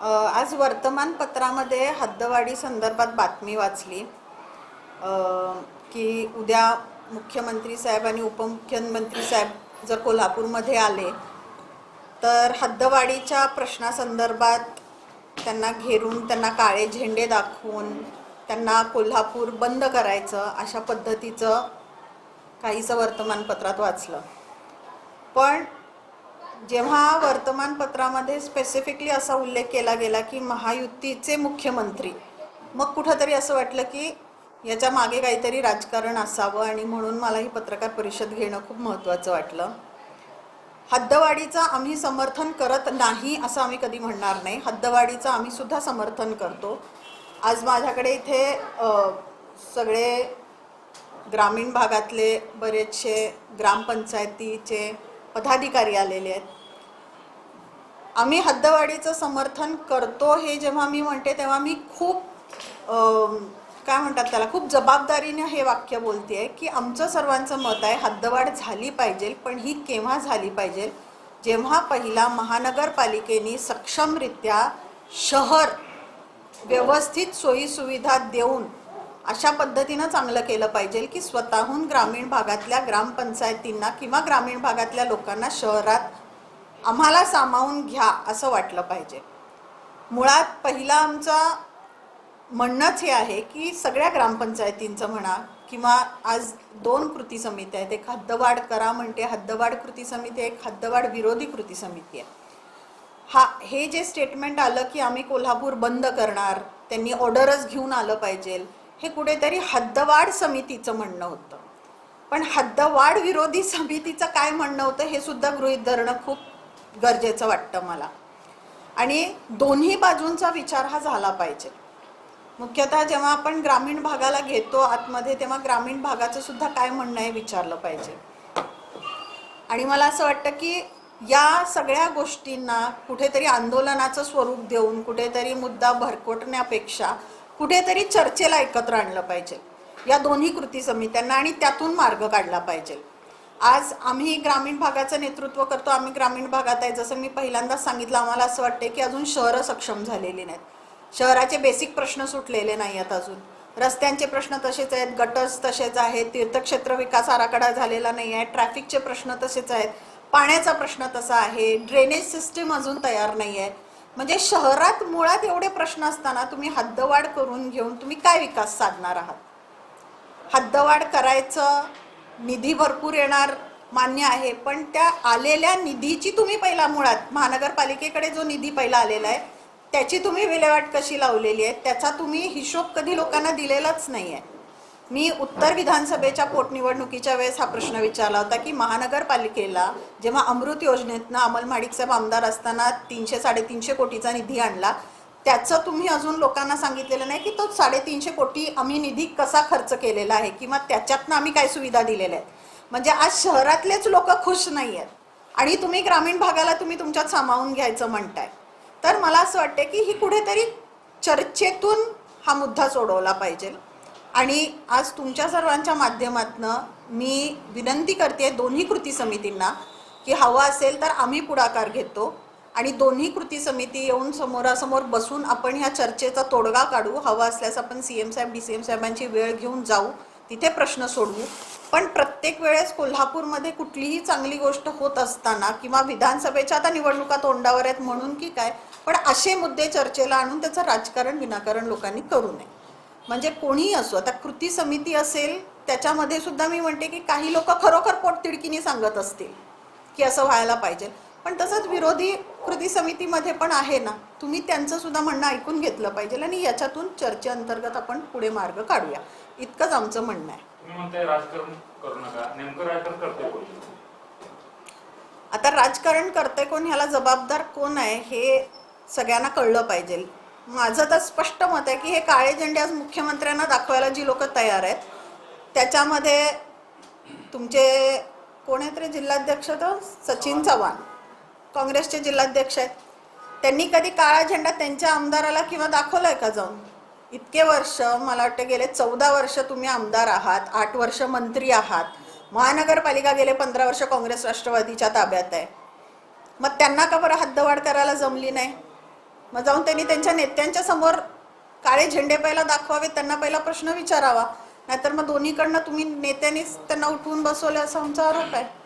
आज वर्तमानपत्रामध्ये हद्दवाढी संदर्भात बातमी वाचली. की उद्या मुख्यमंत्री साहेब आणि उपमुख्यमंत्री साहेब जर कोल्हापूरमध्ये आले तर हद्दवाढीच्या प्रश्नासंदर्भात त्यांना घेरून त्यांना काळे झेंडे दाखवून त्यांना कोल्हापूर बंद करायचं अशा पद्धतीचं काहीसं वर्तमानपत्रात वाचलं. पण जेव्हा वर्तमानपत्रामध्ये स्पेसिफिकली असा उल्लेख केला गेला की महायुतीचे मुख्यमंत्री मग कुठंतरी असं वाटलं की याच्या मागे काहीतरी राजकारण असावं आणि म्हणून मला ही पत्रकार परिषद घेणं खूप महत्त्वाचं वाटलं. हद्दवाढीचं आम्ही समर्थन करत नाही असं आम्ही कधी म्हणणार नाही. हद्दवाढीचं आम्ही सुद्धा समर्थन करतो. आज माझ्याकडे इथे सगळे ग्रामीण भागातले बरेचसे ग्रामपंचायतीचे पदाधिकारी आलेले आहेत. आम्ही हद्दवाढीचं समर्थन करतो हे जेव्हा मी म्हणते तेव्हा मी खूप काय म्हणतात त्याला खूप जबाबदारीने हे वाक्य बोलते आहे की आमचं सर्वांचं मत आहे हद्दवाढ झाली पाहिजे पण ही केव्हा झाली पाहिजे? जेव्हा पहिला महानगरपालिकेने सक्षमरित्या शहर व्यवस्थित सोयीसुविधा देऊन अशा पद्धतीनं चांगलं केलं पाहिजे की स्वतःहून ग्रामीण भागातल्या ग्रामपंचायतींना किंवा ग्रामीण भागातल्या लोकांना शहरात आम्हाला सामावून घ्या असं वाटलं पाहिजे. मुळात पहिला आमचा म्हणणंच हे आहे की सगळ्या ग्रामपंचायतींचं म्हणा किंवा आज दोन कृती समिती आहेत एक हद्दवाढ करा म्हणते हद्दवाढ कृती समिती आहे, एक हद्दवाढ विरोधी कृती समिती आहे. हा हे जे स्टेटमेंट आलं की आम्ही कोल्हापूर बंद करणार त्यांनी ऑर्डरच घेऊन आलं पाहिजे हे कुठेतरी हद्दवाढ समितीचं म्हणणं होतं. पण हद्दवाढ विरोधी समितीचं काय म्हणणं होतं हे सुद्धा गृहीत धरणं खूप गरजेचं वाटतं मला. आणि दोन्ही बाजूंचा विचार हा झाला पाहिजे. मुख्यतः जेव्हा आपण ग्रामीण भागाला घेतो आतमध्ये तेव्हा ग्रामीण भागाचं सुद्धा काय म्हणणं आहे विचारलं पाहिजे. आणि मला असं वाटतं की या सगळ्या गोष्टींना कुठेतरी आंदोलनाचं स्वरूप देऊन कुठेतरी मुद्दा भरकटण्यापेक्षा कुठेतरी चर्चेला एकत्र आणलं पाहिजे. या दोन्ही कृती समित्यांना आणि त्यातून मार्ग काढला पाहिजे. आज आम्ही ग्रामीण भागाचं नेतृत्व करतो आम्ही ग्रामीण भागात आहे. जसं मी पहिल्यांदाच सांगितलं आम्हाला असं वाटते की अजून शहरं सक्षम झालेली नाहीत. शहराचे बेसिक प्रश्न सुटलेले नाही आहेत अजून. रस्त्यांचे प्रश्न तसेच आहेत गटर्स तसेच आहेत तीर्थक्षेत्र विकास आराखडा झालेला नाही आहे ट्रॅफिकचे प्रश्न तसेच आहेत पाण्याचा प्रश्न तसा आहे ड्रेनेज सिस्टीम अजून तयार नाही आहे. म्हणजे शहरात मुळात एवढे प्रश्न असताना तुम्ही हद्दवाढ करून घेऊन तुम्ही काय विकास साधणार आहात? हद्दवाढ करायचं निधी भरपूर येणार मान्य आहे. पण त्या आलेल्या निधीची तुम्ही पहिला मुळात महानगरपालिकेकडे जो निधी पहिला आलेला आहे त्याची तुम्ही विल्हेवाट कशी लावलेली आहे? त्याचा तुम्ही हिशोब कधी लोकांना दिलेलाच नाही आहे मी उत्तर विधानसभेच्या पोटनिवडणुकीच्या वेळेस हा प्रश्न विचारला होता की महानगरपालिकेला जेव्हा अमृत योजनेतनं अमल माडिक साहेब आमदार असताना तीनशे साडेतीनशे कोटीचा निधी आणला त्याचं तुम्ही अजून लोकांना सांगितलेलं नाही की तो साडेतीनशे कोटी आम्ही निधी कसा खर्च केलेला आहे किंवा त्याच्यातनं आम्ही काय सुविधा दिलेल्या आहेत. म्हणजे आज शहरातलेच लोक खुश नाही आहेत आणि तुम्ही ग्रामीण भागाला तुम्ही तुमच्यात सामावून घ्यायचं म्हणताय. तर मला असं वाटते की ही कुठेतरी चर्चेतून हा मुद्दा सोडवला पाहिजे. आणि आज तुमच्या सर्वांच्या माध्यमातनं मी विनंती करते दोन्ही कृती समितींना की हवं असेल तर आम्ही पुढाकार घेतो. आणि दोन्ही कृती समिती येऊन समोरासमोर बसून आपण ह्या चर्चेचा तोडगा काढू हवा असल्यास आपण सी एम साहेब डी सी एम साहेबांची वेळ घेऊन जाऊ तिथे प्रश्न सोडवू. पण प्रत्येक वेळेस कोल्हापूरमध्ये कुठलीही चांगली गोष्ट होत असताना किंवा विधानसभेच्या आता निवडणुका तोंडावर आहेत म्हणून की काय पण असे मुद्दे चर्चेला आणून त्याचं राजकारण विनाकारण लोकांनी करू नये. म्हणजे कोणीही असो आता कृती समिती असेल त्याच्यामध्ये सुद्धा मी म्हणते की काही लोक खरोखर पोटतिडकीने सांगत असतील की असं व्हायला पाहिजे. पण तसंच विरोधी कृती समितीमध्ये पण आहे ना. तुम्ही त्यांचं सुद्धा म्हणणं ऐकून घेतलं पाहिजे आणि याच्यातून चर्चेअंतर्गत आपण पुढे मार्ग काढूया. इतकंच आमचं म्हणणं आहे. आता राजकारण करते कोण ह्याला जबाबदार कोण आहे हे सगळ्यांना कळलं पाहिजे. माझं तर स्पष्ट मत आहे की हे काळे झेंडे आज मुख्यमंत्र्यांना दाखवायला जी लोक तयार आहेत त्याच्यामध्ये तुमचे कोण आहेत रे? जिल्हाध्यक्ष तर सचिन चव्हाण. काँग्रेसचे जिल्हाध्यक्ष आहेत. त्यांनी कधी काळा झेंडा त्यांच्या आमदाराला किंवा दाखवलाय का जाऊन? इतके वर्ष मला वाटतं गेले चौदा वर्ष तुम्ही आमदार आहात आठ वर्ष मंत्री आहात. महानगरपालिका गेले पंधरा वर्ष काँग्रेस राष्ट्रवादीच्या ताब्यात आहे. मग त्यांना का बरं हद्दवाढ करायला जमली नाही? मग जाऊन त्यांनी त्यांच्या नेत्यांच्या समोर काळे झेंडे पहिला दाखवावे त्यांना पहिला प्रश्न विचारावा. नाहीतर मग दोन्हीकडनं तुम्ही नेत्यांनीच त्यांना उठवून बसवले असा आमचा आरोप आहे.